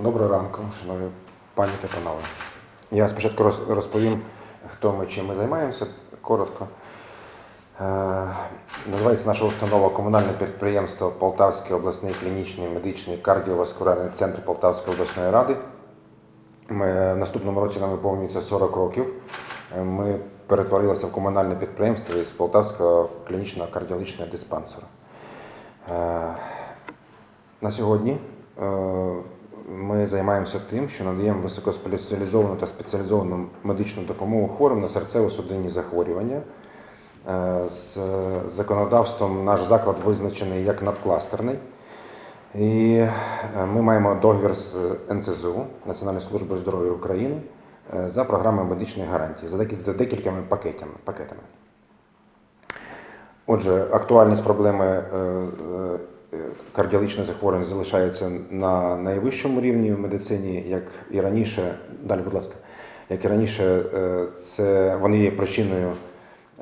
Доброго ранку, шановні пані та панове. Я спочатку розповім, хто ми чим ми займаємося, коротко. Е, Називається наша установа комунальне підприємство Полтавський обласний клінічний медичний кардіоваскулярний центр Полтавської обласної ради. Ми, в наступному році нам виповнюється 40 років. Е, Ми перетворилися в комунальне підприємство із Полтавського клінічного кардіологічного диспансеру. Е, На сьогодні е, ми займаємося тим, що надаємо високоспеціалізовану та спеціалізовану медичну допомогу хворим на серцево-судинні захворювання. Е, З законодавством наш заклад визначений як надкластерний. І е, ми маємо договір з НСЗУ Національною службою здоров'я України е, за програмою медичної гарантії за декіль- за декількома пакетами. Отже, актуальність проблеми е, е, кардіологічних захворювань залишається на найвищому рівні в медицині, як і раніше. Далі, будь ласка, як і раніше, е, це вони є причиною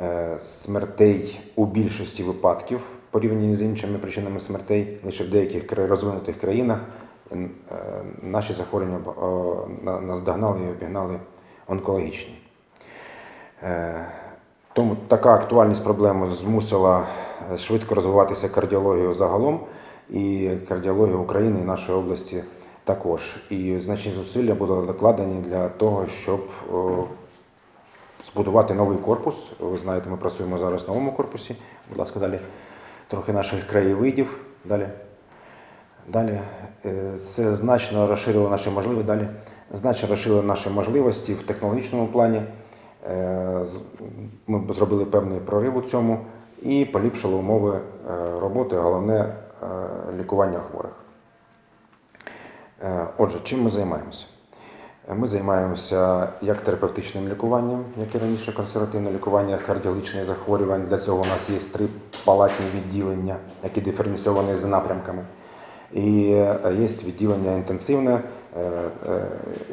е, смертей у більшості випадків порівняно з іншими причинами смертей. Лише в деяких розвинутих країнах е, наші захворювання наздогнали і обігнали онкологічні. Тому така актуальність проблеми змусила е, швидко розвиватися кардіологію загалом, і кардіологія України і нашої області також. І значні зусилля були докладені для того, щоб збудувати новий корпус. Ви знаєте, ми працюємо зараз в новому корпусі. Будь ласка, далі трохи наших краєвидів. Далі. Далі е, це значно розширило наші можливості. Далі значно розширило наші можливості в технологічному плані. Е, Ми зробили певний прорив у цьому і поліпшили умови е, роботи, головне е, лікування хворих. Отже, чим ми займаємося? Ми займаємося як терапевтичним лікуванням, як і раніше консервативне лікування кардіологічних захворювань. Для цього у нас є три палатні відділення, які диференційовані за напрямками. І є відділення інтенсивне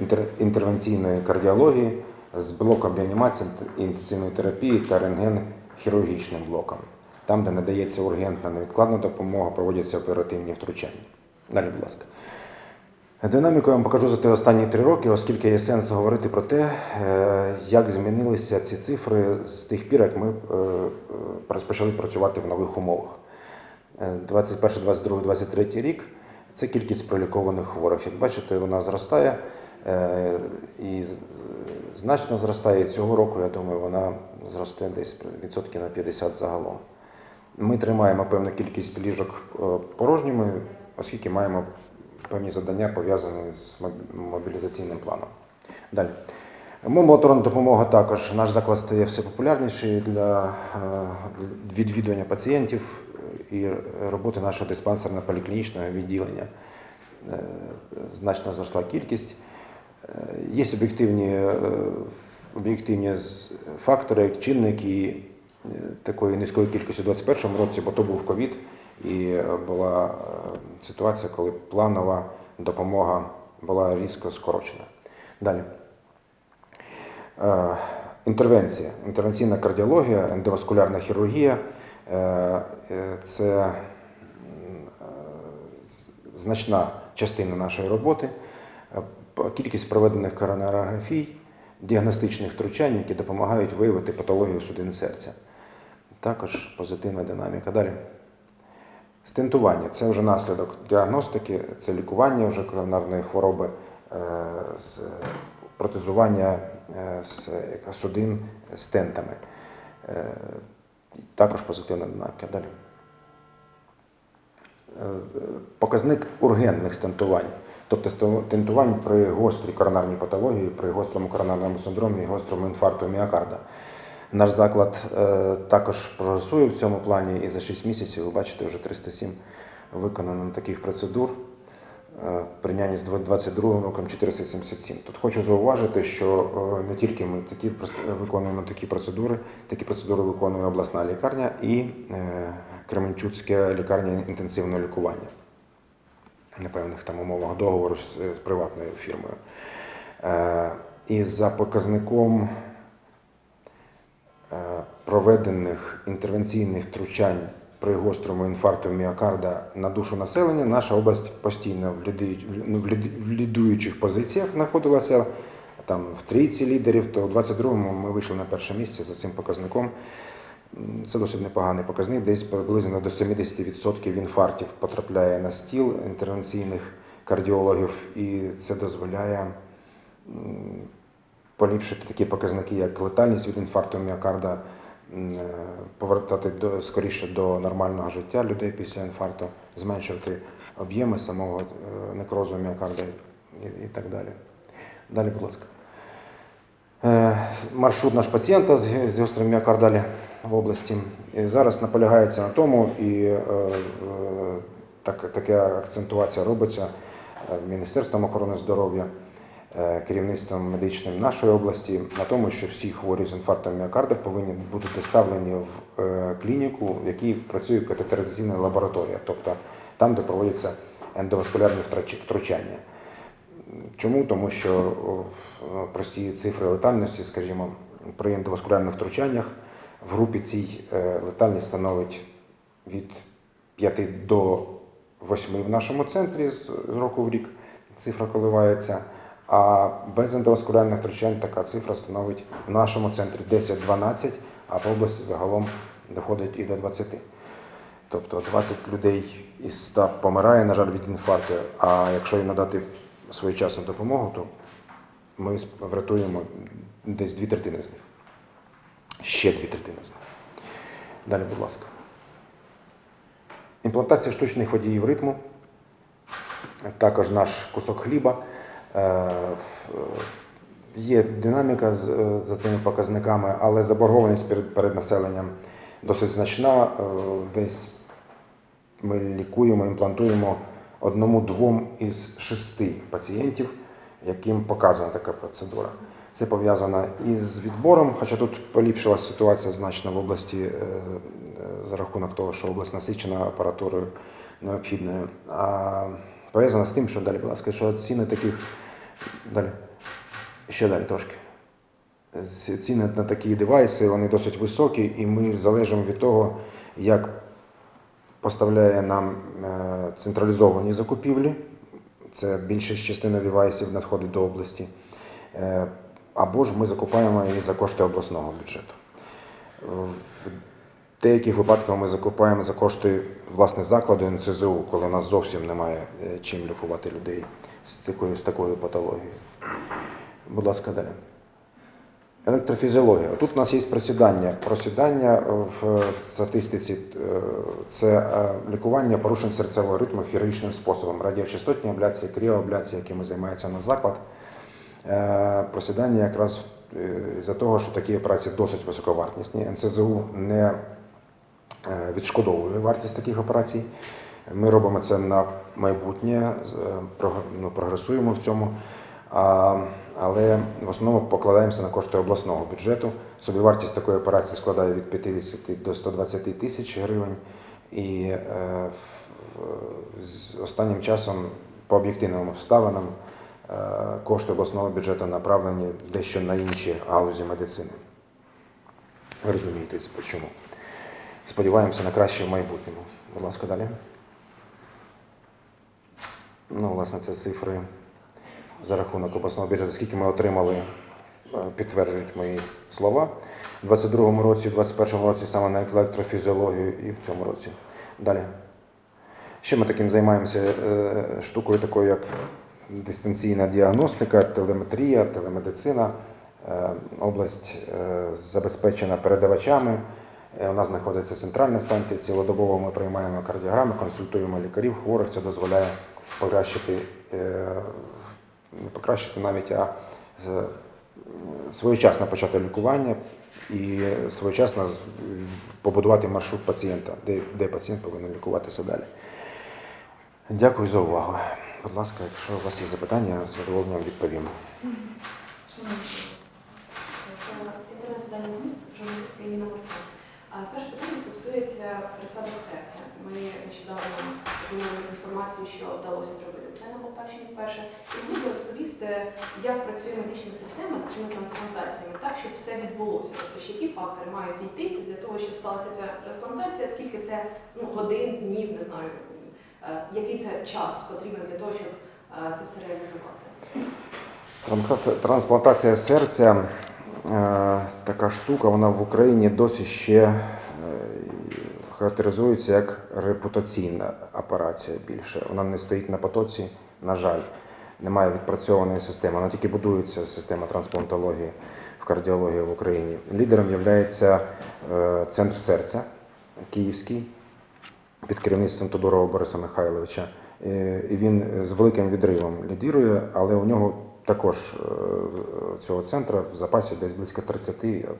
інтер- інтервенційної кардіології з блоком реанімації інтенсивної терапії та рентген-хірургічним блоком. Там, де надається ургентна невідкладна допомога, проводяться оперативні втручання. Далі, будь ласка. Динаміку я вам покажу за ті останні три роки, оскільки є сенс говорити про те, е, як змінилися ці цифри з тих пір, як ми е, е, розпочали працювати в нових умовах. Е, 21, 22, 23 рік це кількість пролікованих хворих. Як бачите, вона зростає і значно зростає. Цього року, я думаю, вона зросте десь відсотків на 50 загалом. Ми тримаємо певну кількість ліжок е, порожніми, оскільки маємо певні завдання пов'язані з мобілізаційним планом. Далі. Амбулаторна допомога також. Наш заклад стає все популярніший для е, відвідування пацієнтів і роботи нашого диспансерно-поліклінічного відділення. Е, Значно зросла кількість. Е, Є об'єктивні, е, об'єктивні фактори, як чинники е, такої низької кількості у 2021 році, бо то був ковід, і була ситуація, коли планова допомога була різко скорочена. Далі. Інтервенція, інтервенційна кардіологія, ендоваскулярна хірургія це значна частина нашої роботи. Е, Кількість проведених коронарографій, діагностичних втручань, які допомагають виявити патологію судин серця. Також позитивна динаміка. Далі. Стентування це вже наслідок діагностики, це лікування вже коронарної хвороби, е, з протезування е, з судин стентами. Е, Також позитивна динаміка. Далі. Е, Показник ургентних стентувань, тобто стентувань при гострій коронарній патології, при гострому коронарному синдромі і гострому інфаркту міокарда. Наш заклад е, також прогресує в цьому плані, і за 6 місяців ви бачите вже 307 виконано таких процедур. Е, в порівнянні з 22 роком 477. Тут хочу зауважити, що е, не тільки ми такі виконуємо такі процедури, такі процедури виконує обласна лікарня і Кременчуцька лікарня інтенсивного лікування на певних там умовах договору з, з приватною фірмою. Е, І за показником е, проведених інтервенційних втручань при гострому інфаркту міокарда на душу населення наша область постійно в лідуючих позиціях знаходилася. Там в трійці лідерів, то в 22-му ми вийшли на перше місце за цим показником. Це досить непоганий показник. Десь приблизно до 70% інфарктів потрапляє на стіл інтервенційних кардіологів, і це дозволяє поліпшити такі показники, як летальність від інфаркту міокарда, е, повертати до, скоріше до нормального життя людей після інфаркту, зменшувати об'єми самого е, некрозу міокарда і, і так далі. Далі, будь ласка. Е, Маршрут наш пацієнта з гострим міокардалі в області. І зараз наполягається на тому, і е, е, так, така акцентуація робиться Міністерством охорони здоров'я, керівництвом медичним нашої області на тому, що всі хворі з інфарктом міокарда повинні бути доставлені в клініку, в якій працює катетеризаційна лабораторія, тобто там, де проводяться ендоваскулярні втручання. Чому? Тому що прості цифри летальності, скажімо, при ендоваскулярних втручаннях в групі цій е, летальність становить від 5 до 8 в нашому центрі з року в рік цифра коливається. А без ендоваскулярних втручань така цифра становить в нашому центрі 10-12, а в області загалом доходить і до 20. Тобто 20 людей із 100 помирає, на жаль, від інфаркту. А якщо їм надати своєчасну допомогу, то ми врятуємо десь дві третини з них. Ще дві третини з них. Далі, будь ласка. Імплантація штучних водіїв ритму. Також наш кусок хліба. Е, Є динаміка е, за цими показниками, але заборгованість перед, населенням досить значна. Е, Десь ми лікуємо, імплантуємо одному-двом із шести пацієнтів, яким показана така процедура. Це пов'язано і з відбором, хоча тут поліпшилася ситуація значно в області е, е, за рахунок того, що область насичена апаратурою необхідною. А пов'язано з тим, що далі, будь ласка, що ціни таких далі. Ще далі трошки. Ціни на такі девайси вони досить високі, і ми залежимо від того, як поставляє нам е, централізовані закупівлі. Це більшість частини девайсів надходить до області. Е, Або ж ми закупаємо їх за кошти обласного бюджету. В деяких випадках ми закупаємо за кошти власне закладу НЦЗУ, коли у нас зовсім немає е, чим лікувати людей з такою, з такою патологією. Будь ласка, далі. Електрофізіологія. Тут у нас є просідання. Просідання в статистиці е, це е, лікування порушень серцевого ритму хірургічним способом. Радіочастотні абляції, кріоабляції, якими займається наш заклад. Е, Просідання якраз е, за того, що такі операції досить високовартісні. НСЗУ не е, відшкодовує вартість таких операцій. Ми робимо це на майбутнє, е, ну, прогресуємо в цьому. Але в основному покладаємося на кошти обласного бюджету. Собівартість такої операції складає від 50 до 120 тисяч гривень. І е, останнім часом по об'єктивним обставинам е, кошти обласного бюджету направлені дещо на інші галузі медицини. Ви розумієте, чому. Сподіваємося на краще в майбутньому. Будь ласка, далі. Ну, власне, це цифри за рахунок обласного бюджету. Скільки ми отримали, е, підтверджують мої слова. У 22-му році, в 21-му році саме на електрофізіологію і в цьому році. Далі. Ще ми таким займаємося е, штукою, такою як дистанційна діагностика, телеметрія, телемедицина. Е, Область забезпечена передавачами. У нас знаходиться центральна станція. Цілодобово ми приймаємо кардіограми, консультуємо лікарів, хворих. Це дозволяє покращити, покращити навіть, а своєчасно почати лікування і своєчасно побудувати маршрут пацієнта, де, де пацієнт повинен лікуватися далі. Дякую за увагу. Будь ласка, якщо у вас є запитання, з задоволенням відповім. Інтернет-видання зміст, журналістка Інна Марцов. Перше питання стосується присадок серця. Ми нещодавно інформацію, що вдалося зробити це на Полтавщині вперше. І можу розповісти, як працює медична система з цими трансплантаціями, так щоб все відбулося. Тобто, які фактори мають зійтися для того, щоб сталася ця трансплантація, скільки це ну, годин, днів, не знаю, е, який це час потрібен для того, щоб е, це все реалізувати. Трансплантація, серця е, така штука, вона в Україні досі ще характеризується як репутаційна операція більше. Вона не стоїть на потоці, на жаль. Немає відпрацьованої системи. Вона тільки будується система трансплантології в кардіології в Україні. Лідером є центр серця Київський під керівництвом Тодорова Бориса Михайловича. Е, І він з великим відривом лідирує, але у нього також е, цього центру в запасі десь близько 30,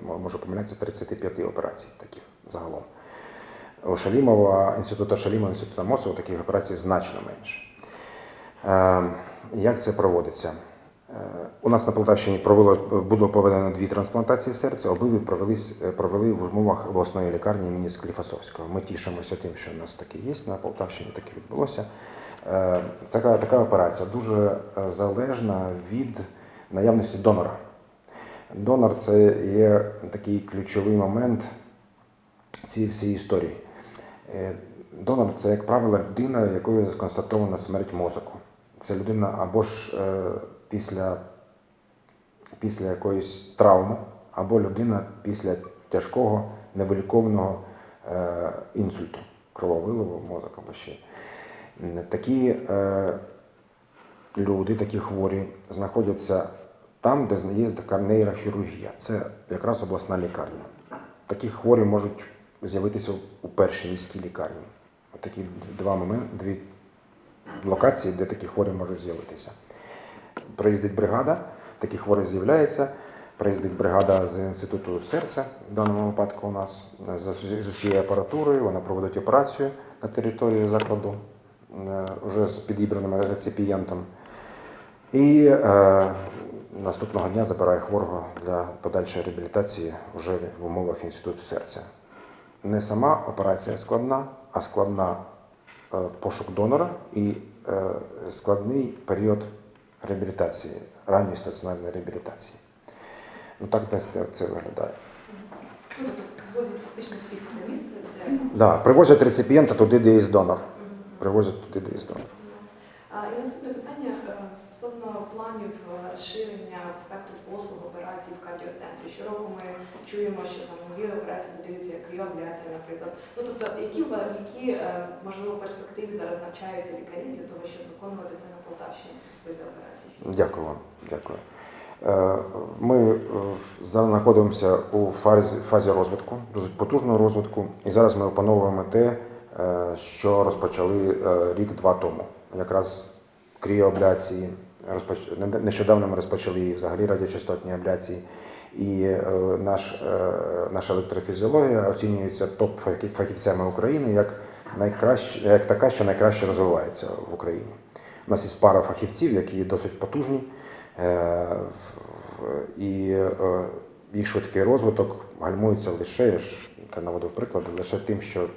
а можу помилятися, 35 операцій таких загалом. У Шалімова, інституту Шалімова, інституту Мосова таких операцій значно менше. Е, Як це проводиться? Е, У нас на Полтавщині провело, було проведено дві трансплантації серця, обидві провели в умовах обласної лікарні імені Скліфасовського. Ми тішимося тим, що у нас таке є на Полтавщині, таке відбулося. Е, Така, така операція дуже е, залежна від наявності донора. Донор це є такий ключовий момент цієї всієї історії. Е, Донор це, як правило, людина, якою констатована смерть мозку. Це людина або ж е, після, після якоїсь травми, або людина після тяжкого невилікованого е, інсульту, крововиливу, мозок або ще. Такі люди, такі хворі, знаходяться там, де є нейрохірургія. Це якраз обласна лікарня. Такі хворі можуть з'явитися у першій міській лікарні. Такі два моменти, дві локації, де такі хворі можуть з'явитися. Приїздить бригада, такі хворі з'являється. Приїздить бригада з інституту серця, в даному випадку у нас з, з усією апаратурою. Вона проводить операцію на території закладу е, вже з підібраним реципієнтом. І е, наступного дня забирає хворого для подальшої реабілітації вже в умовах інституту серця. Не сама операція складна, а складна е, пошук донора і е, складний період реабілітації, ранньої стаціонарної реабілітації. Ну так десь це, виглядає. Ну, тобто фактично всіх це місце, привозять реципієнта туди, де є донор. Привозять туди, де є донор. І наступне питання е, стосовно планів е, розширення спектру послуг операцій в кардіоцентрі. Щороку ми чуємо, що там нові операції додаються, як кріоабляція, наприклад. Ну тобто, які які е, можливо перспективи зараз навчаються лікарі для того, щоб виконувати це на Полтавщині види операцій? Дякую вам. Дякую. Ми зараз знаходимося у фазі, фазі розвитку, досить потужного розвитку, і зараз ми опановуємо те, що розпочали рік-два тому. Якраз кріоабляції, нещодавно ми розпочали і взагалі радіочастотні абляції. І е, наш, е, наша електрофізіологія оцінюється топ-фахівцями України як, найкраще, як така, що найкраще розвивається в Україні. У нас є пара фахівців, які досить потужні, е, і їх швидкий розвиток гальмується лише, я ж наводив приклади, лише тим, що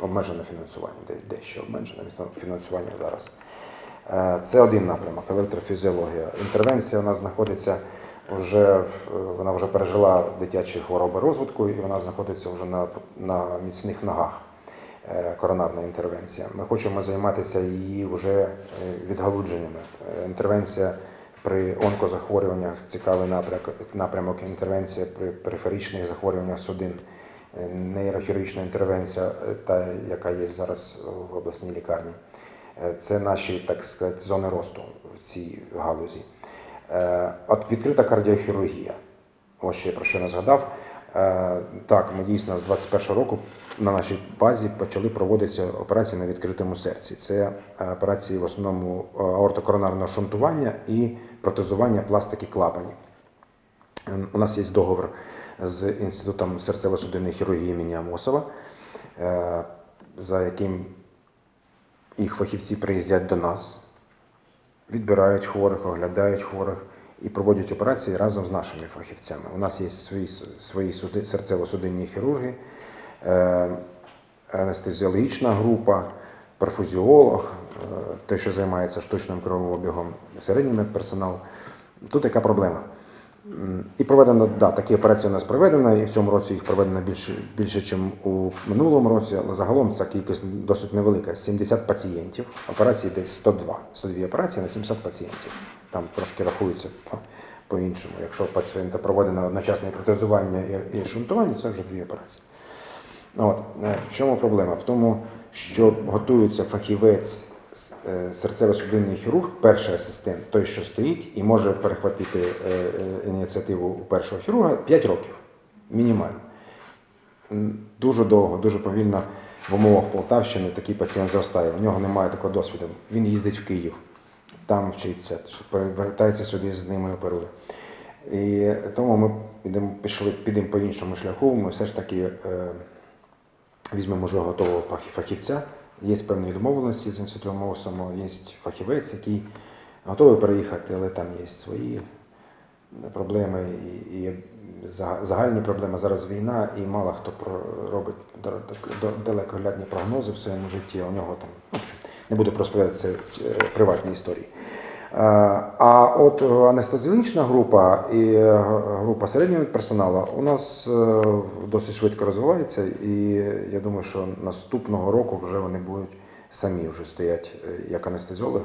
обмежене фінансування, дещо обмежене фінансування зараз. Е, Це один напрямок електрофізіологія. Інтервенція у нас знаходиться вже вона вже пережила дитячі хвороби розвитку, і вона знаходиться вже на, на міцних ногах. Е, Коронарна інтервенція. Ми хочемо займатися її вже е, відгалудженнями. Інтервенція при онкозахворюваннях цікавий напрямок, напрямок інтервенція при периферичних захворюваннях судин, нейрохірургічна інтервенція, е, та яка є зараз в обласній лікарні. Е, Це наші, так сказати, зони росту в цій галузі. Е, От відкрита кардіохірургія. Ось ще про що не згадав. Е, Так, ми дійсно з 21 року на нашій базі почали проводитися операції на відкритому серці. Це е, операції в основному е, аортокоронарного шунтування і протезування пластики клапанів. Е, У нас є договор з Інститутом серцево-судинної хірургії імені Амосова, е, за яким їх фахівці приїздять до нас, відбирають хворих, оглядають хворих і проводять операції разом з нашими фахівцями. У нас є свої, свої серцево-судинні хірурги, е, анестезіологічна група, перфузіолог, е, той, що займається штучним кровообігом, середній медперсонал. Тут яка проблема? М, І проведено, да, такі операції у нас проведено, і в цьому році їх проведено більше, більше ніж у минулому році, але загалом ця кількість досить невелика. 70 пацієнтів, операції десь 102. 102 операції на 700 пацієнтів. Там трошки рахується по- по-іншому. Якщо у пацієнта проведено одночасне протезування і- шунтування, це вже дві операції. От. е, В чому проблема? В тому, що готується фахівець е, серцево-судинний хірург, перший асистент, той, що стоїть, і може перехватити е, е, ініціативу у першого хірурга 5 років. Мінімально. Дуже довго, дуже повільно в умовах Полтавщини такий пацієнт зростає. У нього немає такого досвіду. Він їздить в Київ, там вчиться, повертається сюди з ними оперує. І тому ми підемо, пішли, підемо по іншому шляху. Ми все ж таки е, візьмемо вже готового фахівця. Є певні домовленості з інститутом МОСОМО, є фахівець, який готовий переїхати, але там є свої проблеми і, загальні проблеми. Зараз війна, і мало хто робить да- да- далекоглядні прогнози в своєму житті. У нього там, ну, не буду розповідати це в приватні історії. Е, А от анестезіологічна група і е, група середнього персоналу у нас е, досить швидко розвивається, і я думаю, що наступного року вже вони будуть самі вже стоять як анестезіологи,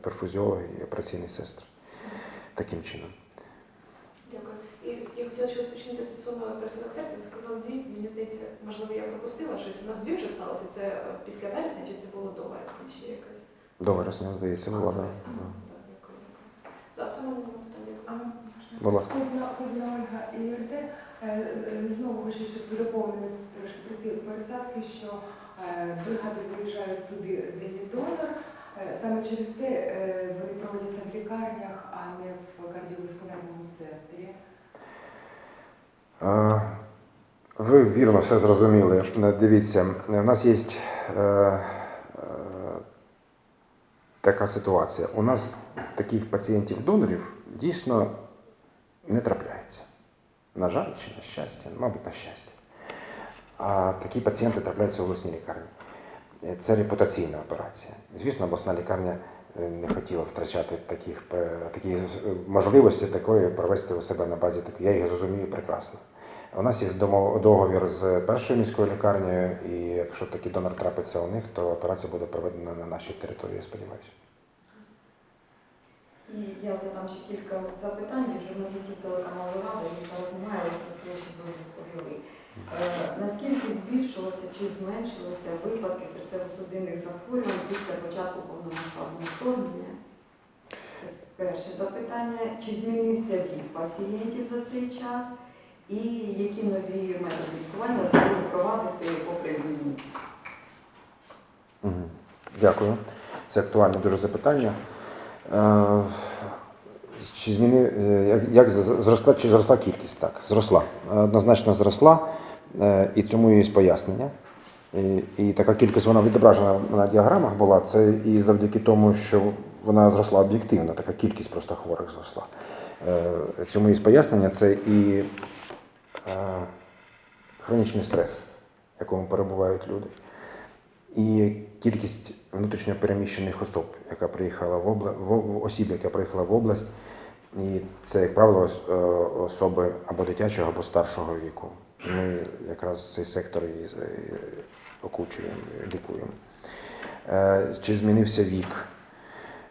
перфузіологи і операційні сестри. Таким чином. Дякую. І я хотіла щось уточнити стосовно пересадок серця. Ви сказали дві, мені здається, можливо, я пропустила щось. У нас дві вже сталося. Це після вересня чи це було до вересня ще якось? До вересня, здається, була. Так. Будь ласка. Кузна, Ольга і ЮРТ. Е, е, Знову хочу, щоб ви доповнили трошки про ці пересадки, що е, бригади виїжджають туди, де є донор. Саме через те вони проводяться в лікарнях, а не в кардіоваскулярному центрі. Ви вірно все зрозуміли. Дивіться, у нас є така ситуація. У нас таких пацієнтів-донорів дійсно не трапляється. На жаль, чи на щастя, мабуть, на щастя. А такі пацієнти трапляються в обласній лікарні. Це репутаційна операція. Звісно, обласна лікарня е, не хотіла втрачати таких, е, такі е, можливості такої провести у себе на базі. Я їх розумію прекрасно. У нас є договір з першою міською лікарнею, і якщо такий донор трапиться у них, то операція буде проведена на нашій території, я сподіваюся. І я задам ще кілька запитань від журналістів телеканалу Рада, їх зараз немає, але просили, щоб ви відповіли. Е, наскільки збільшилося чи зменшилося випадки серцево-судинних захворювань після початку повномасштабного вторгнення? Це перше запитання. Чи змінився вік пацієнтів за цей час? І які нові методи лікування здатні впровадити попри війну? Дякую. Це актуальне дуже запитання. Е, Чи зміни, е, як- зросла, чи зросла кількість? Так, зросла. Е, Однозначно зросла, і цьому є пояснення. І, і така кількість вона відображена на діаграмах була. Це і завдяки тому, що вона зросла об'єктивно, така кількість просто хворих зросла. Цьому є пояснення. Це і хронічний стрес, в якому перебувають люди і кількість внутрішньо переміщених особ, яка приїхала в обла... в- в осіб, яка приїхала в область. І це, як правило, е, особи або дитячого, або старшого віку. Ми якраз цей сектор і е, окучуємо, лікуємо. Е, Чи змінився вік?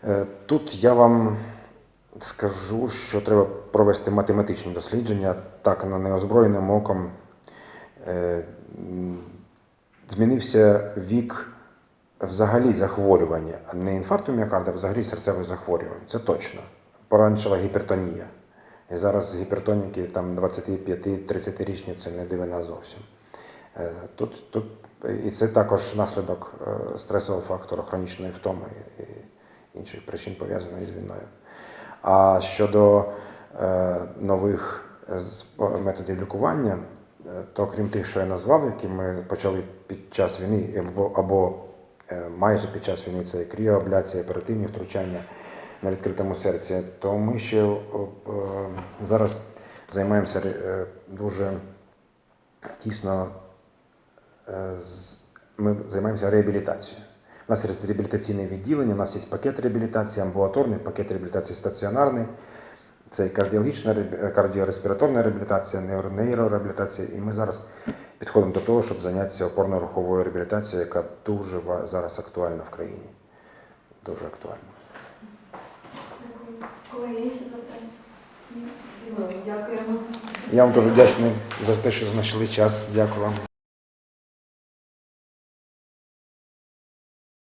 Е, Тут я вам скажу, що треба провести математичні дослідження так на неозброєним оком. Е, Змінився вік взагалі захворювання, не інфаркту міокарда, а взагалі серцевих захворювань. Це точно. Пораншила гіпертонія. І зараз гіпертоніки там 25-30-річні це не дивина зовсім. Е, Тут, тут, і це також наслідок е, стресового фактору, хронічної втоми і інших причин пов'язаних з війною. А щодо е, нових е, методів лікування, е, то крім тих, що я назвав, які ми почали під час війни або, або майже під час війни, це кріоабляція, оперативні втручання на відкритому серці, то ми ще зараз займаємося дуже тісно. Ми займаємося реабілітацією. Нас є реабілітаційне відділення, у нас є пакет реабілітації, амбулаторний, пакет реабілітації стаціонарний. Це і кардіологічна, кардіореспіраторна реабілітація, нейрореабілітація. І ми зараз підходимо до того, щоб зайнятися опорно-руховою реабілітацією, яка дуже зараз актуальна в країні. Дуже актуальна. Колеги, є ще запитання? Дякуємо. Я вам дуже вдячний за те, що знайшли час. Дякую вам.